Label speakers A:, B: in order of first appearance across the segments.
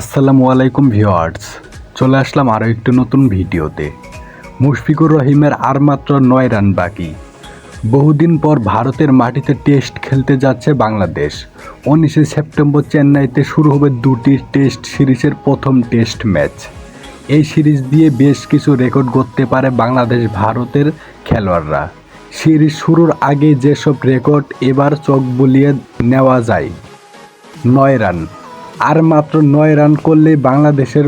A: আসসালামু আলাইকুম ভিউয়ার্স। চলে আসলাম আরও একটি নতুন ভিডিওতে। মুশফিকুর রহিমের আর মাত্র নয় রান বাকি। বহুদিন পর ভারতের মাটিতে টেস্ট খেলতে যাচ্ছে বাংলাদেশ। উনিশে সেপ্টেম্বর চেন্নাইতে শুরু হবে দুটি টেস্ট সিরিজের প্রথম টেস্ট ম্যাচ। এই সিরিজ দিয়ে বেশ কিছু রেকর্ড করতে পারে বাংলাদেশ ভারতের খেলোয়াড়রা। সিরিজ শুরুর আগে যেসব রেকর্ড এবার চোখ বুলিয়ে নেওয়া যায়। নয় রান। আর মাত্র নয় রান করলেই বাংলাদেশের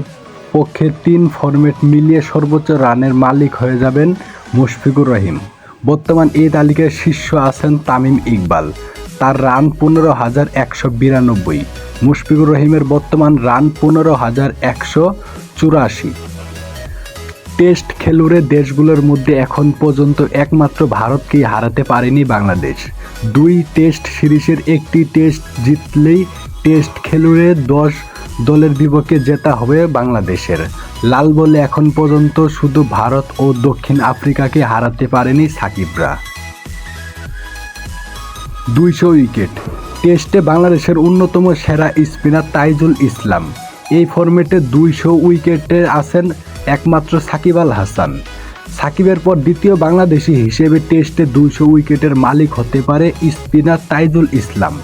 A: পক্ষে তিন ফরম্যাট মিলিয়ে সর্বোচ্চ রানের মালিক হয়ে যাবেন মুশফিকুর রহিম। বর্তমান এই তালিকায় শীর্ষ আছেন তামিম ইকবাল। তার রান পনেরো হাজার একশো বিরানব্বই। মুশফিকুর রহিমের বর্তমান রান পনেরো হাজার একশো চুরাশি। টেস্ট খেলুড়ে দেশগুলোর মধ্যে এখন পর্যন্ত একমাত্র ভারতকেই হারাতে পারেনি বাংলাদেশ। দুই টেস্ট সিরিজের একটি টেস্ট জিতলেই টেস্ট খেলুড়ে দশ দলের বিপক্ষে জেতা হবে বাংলাদেশের। লাল বলে এখন পর্যন্ত শুধু ভারত ও দক্ষিণ আফ্রিকাকে হারাতে পারেনি সাকিবরা। দুইশো উইকেট। টেস্টে বাংলাদেশের অন্যতম সেরা স্পিনার তাইজুল ইসলাম। এই ফরম্যাটে দুইশো উইকেটে আছেন একমাত্র সাকিব আল হাসান। সাকিবের পর দ্বিতীয় বাংলাদেশি হিসেবে টেস্টে দুইশো উইকেটের মালিক হতে পারে স্পিনার তাইজুল ইসলাম।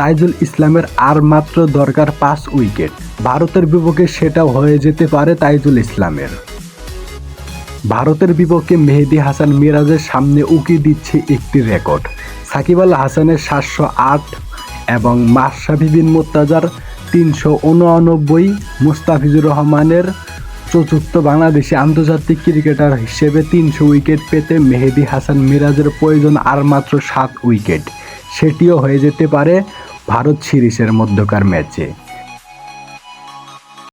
A: তাইজুল ইসলামের আর মাত্র দরকার পাঁচ উইকেট। ভারতের বিপক্ষে সেটাও হয়ে যেতে পারে তাইজুল ইসলামের। ভারতের বিপক্ষে মেহেদি হাসান মিরাজের সামনে উকি দিচ্ছে একটি রেকর্ড। সাকিব আল হাসানের সাতশো আট এবং মাশরাফি বিন মোত্তাজার তিনশো উনআনব্বই মুস্তাফিজুর রহমানের চতুর্থ বাংলাদেশি আন্তর্জাতিক ক্রিকেটার হিসেবে তিনশো উইকেট পেতে মেহেদি হাসান মিরাজের প্রয়োজন আর মাত্র সাত উইকেট। সেটিও হয়ে যেতে পারে ভারত সিরিজের মধ্যকার ম্যাচে।